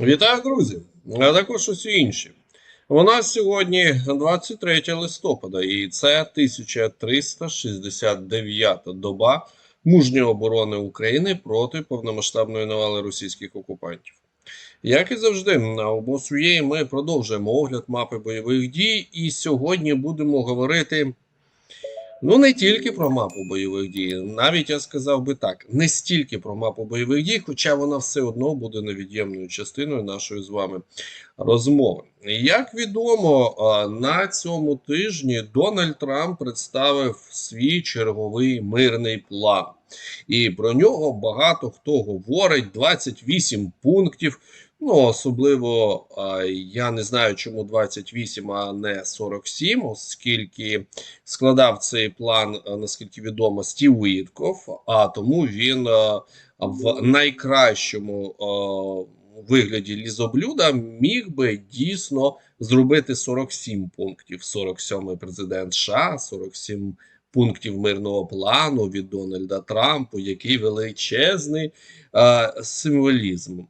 Вітаю, друзі! А також усі інші. У нас сьогодні 23 листопада, і це 1369 доба мужньої оборони України проти повномасштабної навали російських окупантів. Як і завжди, на обосує ми продовжуємо огляд мапи бойових дій, і сьогодні будемо говорити Ну, не тільки про мапу бойових дій, навіть я сказав би так, не стільки про мапу бойових дій, хоча вона все одно буде невід'ємною частиною нашої з вами розмови. Як відомо, на цьому тижні Дональд Трамп представив свій черговий мирний план, і про нього багато хто говорить: 28 пунктів. Ну, особливо я не знаю, чому 28, а не 47, оскільки складав цей план, наскільки відомо, Стів Уітков, а тому він в найкращому вигляді лізоблюда міг би дійсно зробити 47 пунктів. 47-й президент США, 47 пунктів мирного плану від Дональда Трампу, який величезний символізм.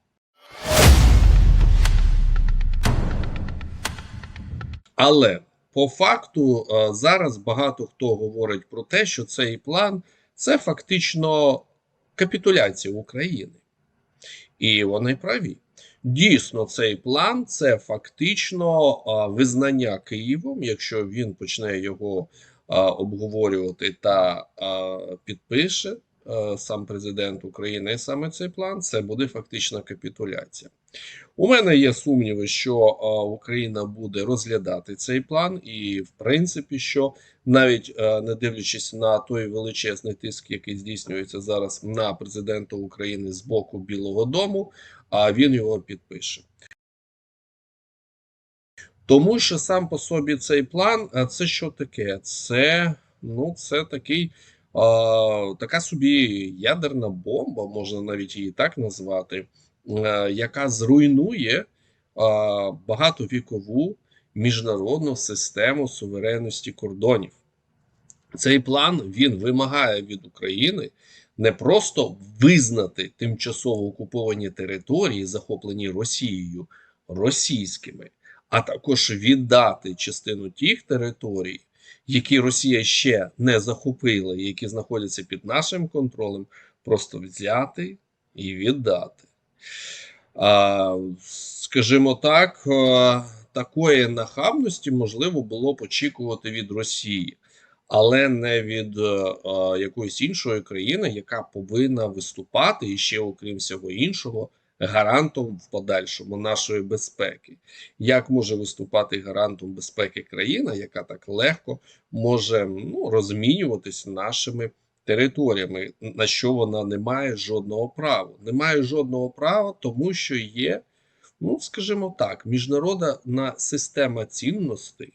Але по факту е, зараз багато хто говорить про те, що цей план це фактично капітуляція України. І вони праві. Дійсно, цей план це фактично е, визнання Києвом, якщо він почне його е, обговорювати та підпише. Е, сам президент України, і саме цей план це буде фактична капітуляція. У мене є сумніви, що е, Україна буде розглядати цей план, і в принципі, що навіть е, не дивлячись на той величезний тиск, який здійснюється зараз на президента України з боку Білого Дому, а він його підпише. Тому що сам по собі цей план, це що таке? Це ну, це такий така собі ядерна бомба, можна навіть її так назвати, е, яка зруйнує багатовікову міжнародну систему суверенності кордонів. Цей план він вимагає від України не просто визнати тимчасово окуповані території, захоплені Росією російськими, а також віддати частину тих територій, які Росія ще не захопила, які знаходяться під нашим контролем, просто взяти і віддати. А, Скажімо так, такої нахабності можливо було б очікувати від Росії. Але не від а, якоїсь іншої країни, яка повинна виступати і ще, окрім всього іншого, гарантом в подальшому нашої безпеки. Як може виступати гарантом безпеки країна, яка так легко може ну, розмінюватися нашими територіями, на що вона не має жодного права? Не має жодного права, тому що є, ну скажімо так, міжнародна система цінностей,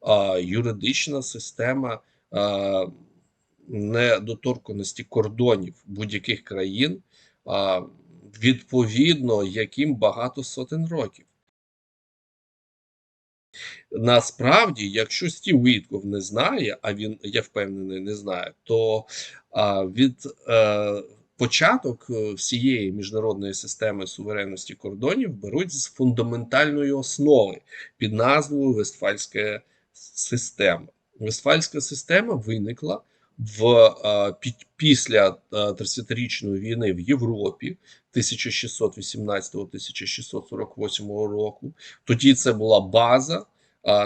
а, юридична система. А, Недоторканості кордонів будь-яких країн, а, відповідно яким багато сотень років. Насправді, якщо Стів Вітков не знає, а він, я впевнений, не знає, то а, від е, початок е, всієї міжнародної системи суверенності кордонів беруть з фундаментальної основи під назвою Вестфальська система. Вестфальська система виникла в під, після 30-річної війни в Європі 1618-1648 року. Тоді це була база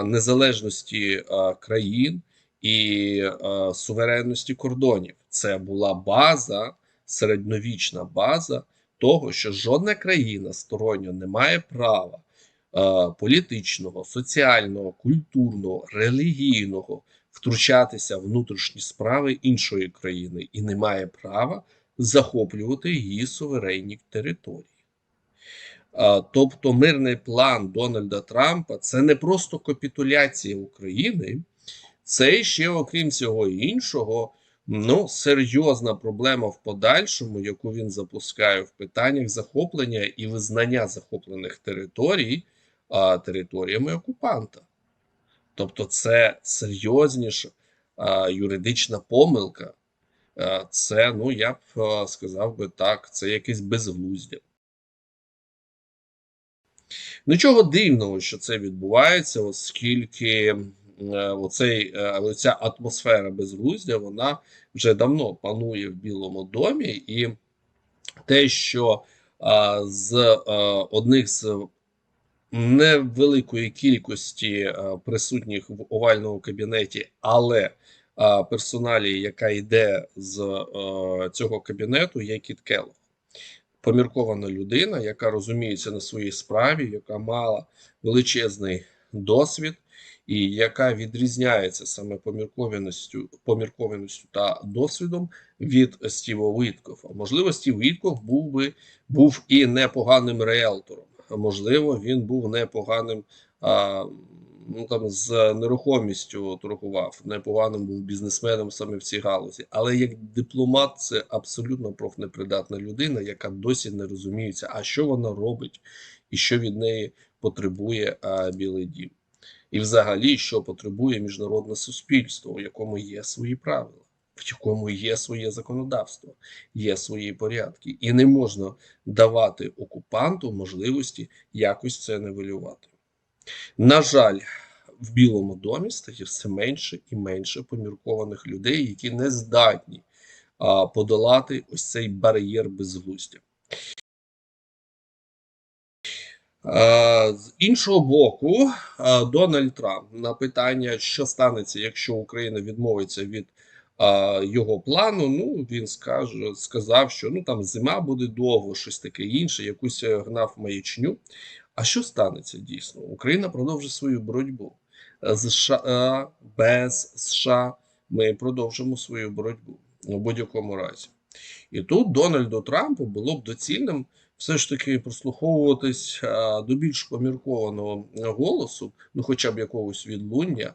незалежності країн і суверенності кордонів. Це була база, середньовічна база того, що жодна країна стороння не має права. Політичного, соціального, культурного, релігійного втручатися в внутрішні справи іншої країни і не має права захоплювати її суверенні території. Тобто мирний план Дональда Трампа це не просто капітуляція України, це ще, окрім всього іншого, ну, серйозна проблема в подальшому, яку він запускає в питаннях захоплення і визнання захоплених територій а, територіями окупанта. Тобто, це серйозніша а, юридична помилка. А, це, ну я б сказав би так, це якесь безглуздя. Нічого дивного, що це відбувається, оскільки е, оцей, е, оця атмосфера безглуздя вона вже давно панує в Білому домі, і те, що а, з а, одних з невеликої кількості а, присутніх в овальному кабінеті, але персоналі, яка йде з цього кабінету, є Кіт Келлог. Поміркована людина, яка розуміється на своїй справі, яка мала величезний досвід, і яка відрізняється саме поміркованістю, поміркованістю та досвідом від Стіва Віткофа. Можливо, Стів Віткоф був би був і непоганим реелтором. Можливо, він був непоганим а, ну там з нерухомістю торгував, непоганим був бізнесменом саме в цій галузі. Але як дипломат, це абсолютно профнепридатна людина, яка досі не розуміється, а що вона робить і що від неї потребує а, Білий Дім. І, взагалі, що потребує міжнародне суспільство, у якому є свої правила, в якому є своє законодавство, є свої порядки, і не можна давати окупанту можливості якось це нивелювати. На жаль, в Білому домі стає все менше і менше поміркованих людей, які не здатні а, подолати ось цей бар'єр безглуздя. З іншого боку, Дональд Трамп на питання, що станеться, якщо Україна відмовиться від його плану, ну він скаже, сказав, що ну там зима буде довго, щось таке інше, якусь е, гнав маячню. А що станеться дійсно? Україна продовжить свою боротьбу з США без США. Ми продовжимо свою боротьбу у будь-якому разі. І тут Дональду Трампу було б доцільним все ж таки прослуховуватись до більш поміркованого голосу, ну хоча б якогось відлуння,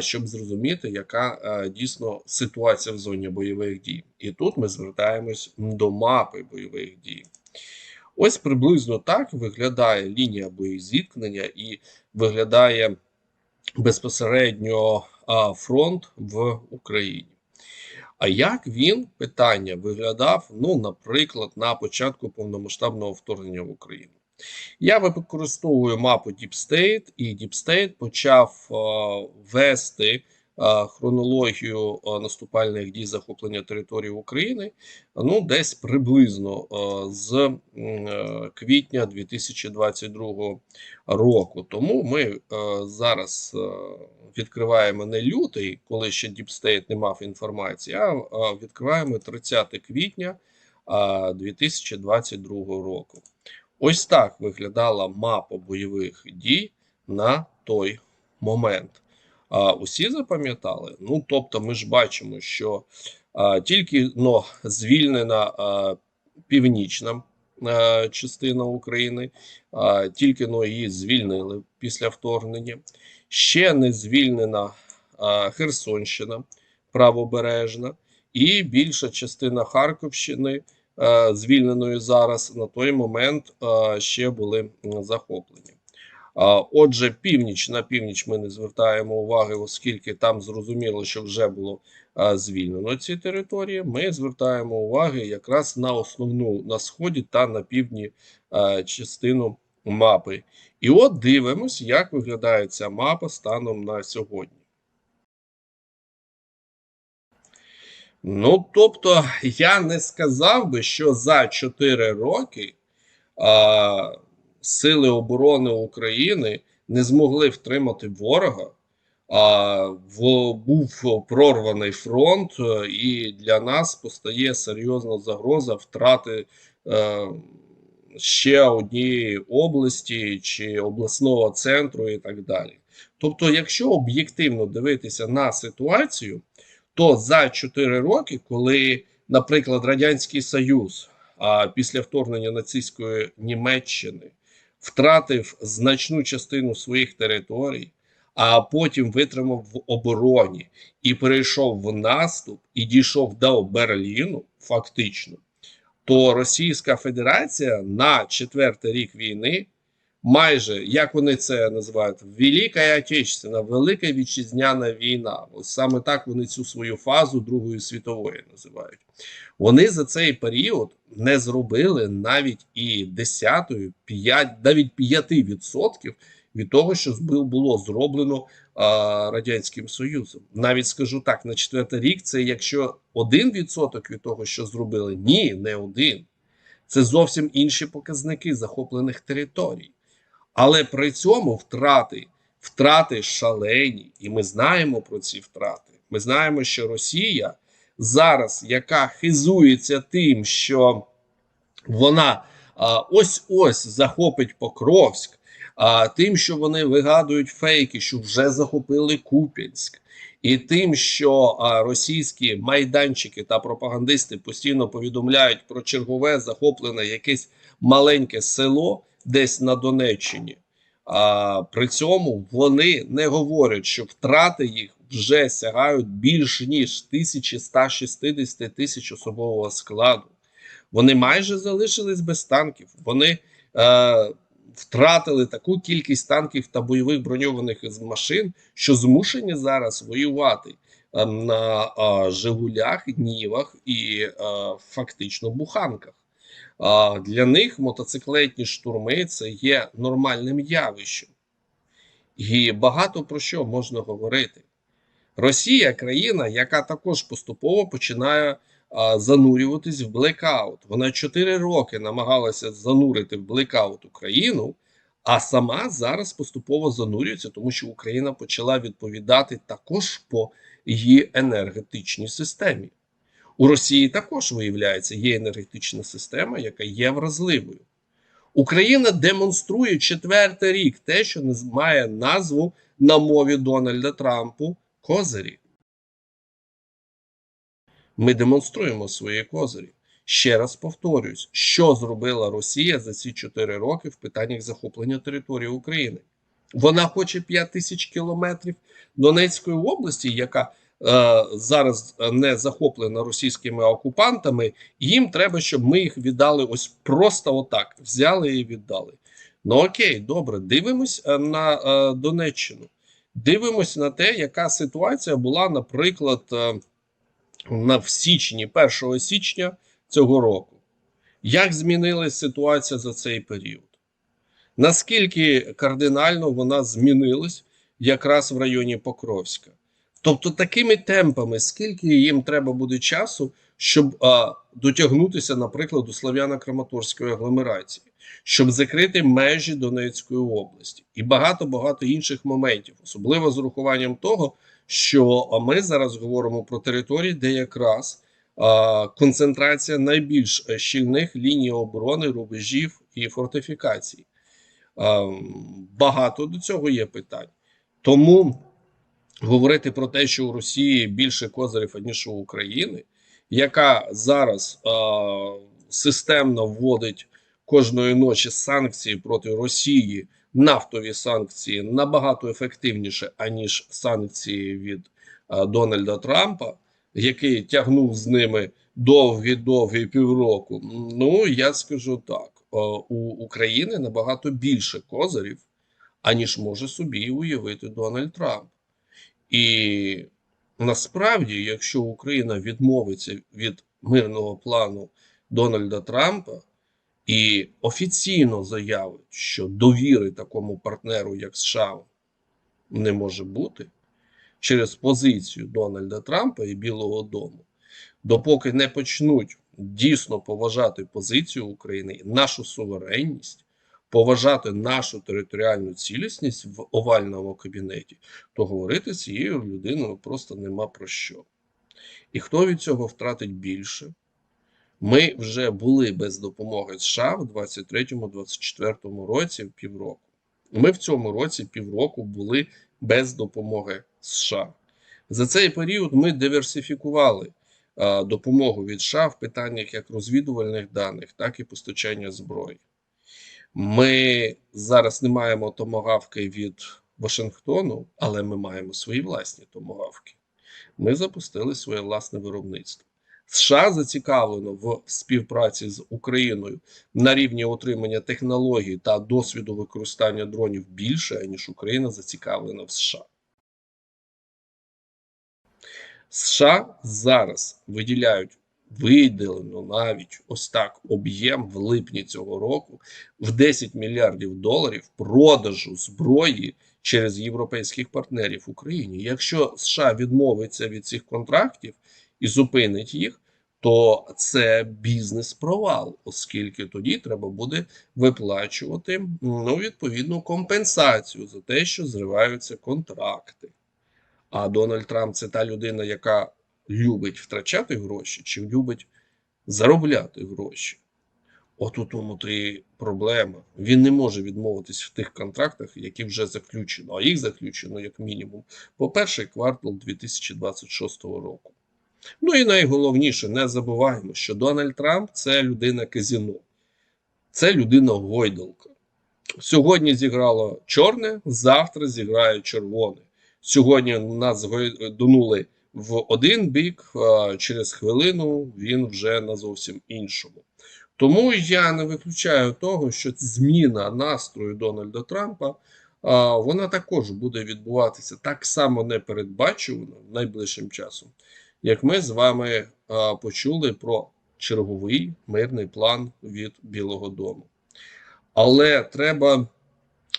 щоб зрозуміти, яка дійсно ситуація в зоні бойових дій. І тут ми звертаємось до мапи бойових дій. Ось приблизно так виглядає лінія боєзіткнення і виглядає безпосередньо фронт в Україні. А як він питання виглядав, ну, наприклад, на початку повномасштабного вторгнення в Україну? Я використовую мапу Deep State, і Deep State почав вести хронологію uh, наступальних дій захоплення території України ну, десь приблизно uh, з квітня 2022 року. Тому ми зараз. Відкриваємо не лютий, коли ще Діпстейт не мав інформації, а відкриваємо 30 квітня 2022 року. Ось так виглядала мапа бойових дій на той момент. А, Усі запам'ятали? Ну, тобто, ми ж бачимо, що а, тільки но звільнена а, північна а, частина України, а, тільки но її звільнили після вторгнення ще не звільнена а, Херсонщина правобережна, і більша частина Харківщини, а, звільненої зараз, на той момент ще були захоплені. Отже, північ на північ ми не звертаємо уваги, оскільки там зрозуміло, що вже було звільнено ці території. Ми звертаємо уваги якраз на основну на сході та на півдні частину мапи. І от дивимось, як виглядає ця мапа станом на сьогодні. Ну, тобто, я не сказав би, що за 4 роки а, Сили оборони України не змогли втримати ворога. А, в, Був прорваний фронт, і для нас постає серйозна загроза втрати. Е, ще однієї області чи обласного центру і так далі. Тобто, якщо об'єктивно дивитися на ситуацію, то за 4 роки, коли, наприклад, Радянський Союз а після вторгнення нацистської Німеччини втратив значну частину своїх територій, а потім витримав в обороні і перейшов в наступ і дійшов до Берліну, фактично то Російська Федерація на четвертий рік війни майже, як вони це називають, Велика Отечественна, Велика Вітчизняна війна. Ось саме так вони цю свою фазу Другої світової називають. Вони за цей період не зробили навіть і десятої, п'ять, навіть 5% від того, що було зроблено а, Радянським Союзом. Навіть скажу так: на четвертий рік це якщо 1% від того, що зробили, ні, не один. Це зовсім інші показники захоплених територій. Але при цьому втрати, втрати шалені, і ми знаємо про ці втрати. Ми знаємо, що Росія зараз, яка хизується тим, що вона ось ось захопить Покровськ, а тим, що вони вигадують фейки, що вже захопили Куп'янськ, і тим, що російські майданчики та пропагандисти постійно повідомляють про чергове захоплене якесь маленьке село десь на Донеччині. А при цьому вони не говорять, що втрати їх вже сягають більш ніж 1160 тисяч особового складу. Вони майже залишились без танків. Вони е, втратили таку кількість танків та бойових броньованих машин, що змушені зараз воювати е, на е, Жигулях, Нівах і е, фактично буханках. А для них мотоциклетні штурми це є нормальним явищем. І багато про що можна говорити. Росія країна, яка також поступово починає а, занурюватись в блекаут. Вона 4 роки намагалася занурити в блекаут Україну, а сама зараз поступово занурюється, тому що Україна почала відповідати також по її енергетичній системі. У Росії також виявляється є енергетична система, яка є вразливою. Україна демонструє четвертий рік те, що має назву на мові Дональда Трампу козирі. Ми демонструємо свої козирі. Ще раз повторюсь, що зробила Росія за ці 4 роки в питаннях захоплення території України. Вона хоче 5 тисяч кілометрів Донецької області, яка е, зараз не захоплена російськими окупантами. Їм треба, щоб ми їх віддали ось просто отак. Взяли і віддали. Ну окей, добре, дивимось е, на е, Донеччину. Дивимось на те, яка ситуація була, наприклад, е, на в січні, 1 січня цього року. Як змінилася ситуація за цей період? Наскільки кардинально вона змінилась якраз в районі Покровська? Тобто, такими темпами, скільки їм треба буде часу, щоб а, дотягнутися, наприклад, до Слов'яно-Краматорської агломерації, щоб закрити межі Донецької області і багато багато інших моментів, особливо з урахуванням того, що ми зараз говоримо про території, де якраз а, концентрація найбільш щільних ліній оборони, рубежів і фортифікацій. А, багато до цього є питань. Тому говорити про те, що у Росії більше козирів, ніж у України, яка зараз а, системно вводить кожної ночі санкції проти Росії, нафтові санкції набагато ефективніше, аніж санкції від а, Дональда Трампа, який тягнув з ними довгі-довгі півроку. Ну я скажу так: а, у України набагато більше козирів, аніж може собі уявити Дональд Трамп. І насправді, якщо Україна відмовиться від мирного плану Дональда Трампа і офіційно заявить, що довіри такому партнеру, як США, не може бути через позицію Дональда Трампа і Білого Дому, допоки не почнуть дійсно поважати позицію України, нашу суверенність поважати нашу територіальну цілісність в овальному кабінеті, то говорити цією людиною просто нема про що. І хто від цього втратить більше? Ми вже були без допомоги США в 23-24 році півроку. Ми в цьому році півроку були без допомоги США. За цей період ми диверсифікували а, допомогу від США в питаннях як розвідувальних даних, так і постачання зброї. Ми зараз не маємо томогавки від Вашингтону, але ми маємо свої власні томогавки. Ми запустили своє власне виробництво. США зацікавлено в співпраці з Україною на рівні отримання технологій та досвіду використання дронів більше, ніж Україна зацікавлена в США. США зараз виділяють виділено навіть ось так об'єм в липні цього року в 10 мільярдів доларів продажу зброї через європейських партнерів Україні. Якщо США відмовиться від цих контрактів і зупинить їх, то це бізнес-провал, оскільки тоді треба буде виплачувати ну, відповідну компенсацію за те, що зриваються контракти. А Дональд Трамп це та людина, яка любить втрачати гроші, чи любить заробляти гроші. От у тому то і проблема. Він не може відмовитись в тих контрактах, які вже заключено, а їх заключено як мінімум по перший квартал 2026 року. Ну і найголовніше, не забуваємо, що Дональд Трамп це людина казіно, це людина гойдалка. Сьогодні зіграло чорне, завтра зіграє червоне. Сьогодні нас гойданули в один бік, а через хвилину він вже на зовсім іншому. Тому я не виключаю того, що зміна настрою Дональда Трампа а, вона також буде відбуватися так само непередбачувано найближчим часом, як ми з вами а, почули про черговий мирний план від Білого Дому. Але треба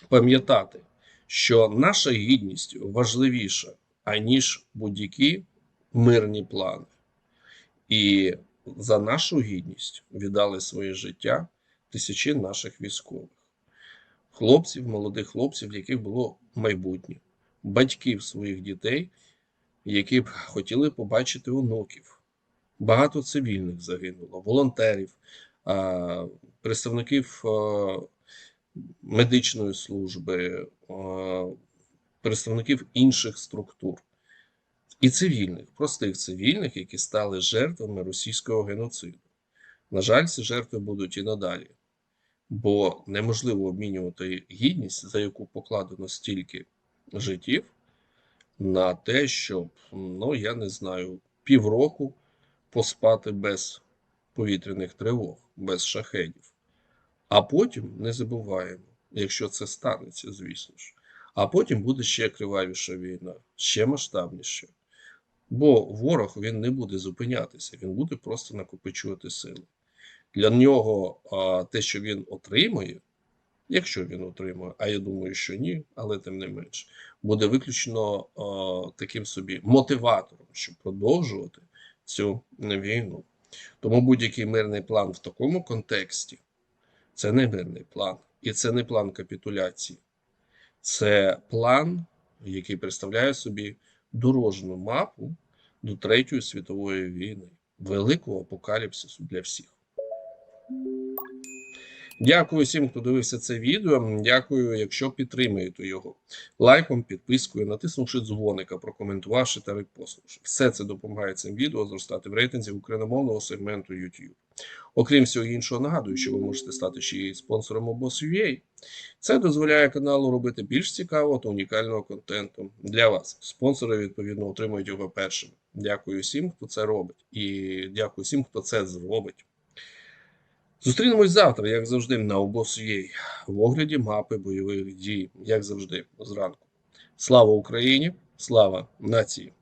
пам'ятати, що наша гідність важливіша, аніж будь-які мирні плани. І за нашу гідність віддали своє життя тисячі наших військових, хлопців, молодих хлопців, яких було майбутнє, батьків своїх дітей, які б хотіли побачити онуків. Багато цивільних загинуло, волонтерів, представників медичної служби, представників інших структур і цивільних, простих цивільних, які стали жертвами російського геноциду. На жаль, ці жертви будуть і надалі, бо неможливо обмінювати гідність, за яку покладено стільки життів, на те, щоб, ну я не знаю, півроку поспати без повітряних тривог, без шахедів. А потім не забуваємо, якщо це станеться, звісно ж. А потім буде ще кривавіша війна, ще масштабніша. Бо ворог він не буде зупинятися, він буде просто накопичувати сили. Для нього а, те, що він отримує, якщо він отримує, а я думаю, що ні, але тим не менш, буде виключно а, таким собі мотиватором, щоб продовжувати цю війну. Тому будь-який мирний план в такому контексті це не мирний план, і це не план капітуляції, це план, який представляє собі дорожну мапу до Третьої світової війни, великого апокаліпсису для всіх. Дякую всім, хто дивився це відео. Дякую, якщо підтримуєте його лайком, підпискою, натиснувши дзвоника, прокоментувавши та репостнувши. Все це допомагає цим відео зростати в рейтинзі україномовного сегменту YouTube. Окрім всього іншого, нагадую, що ви можете стати ще й спонсором обос.ua. Це дозволяє каналу робити більш цікавого та унікального контенту для вас. Спонсори, відповідно, отримують його першими. Дякую всім, хто це робить. І дякую всім, хто це зробить. Зустрінемось завтра, як завжди, на обос.ua в огляді мапи бойових дій, як завжди, зранку. Слава Україні! Слава нації!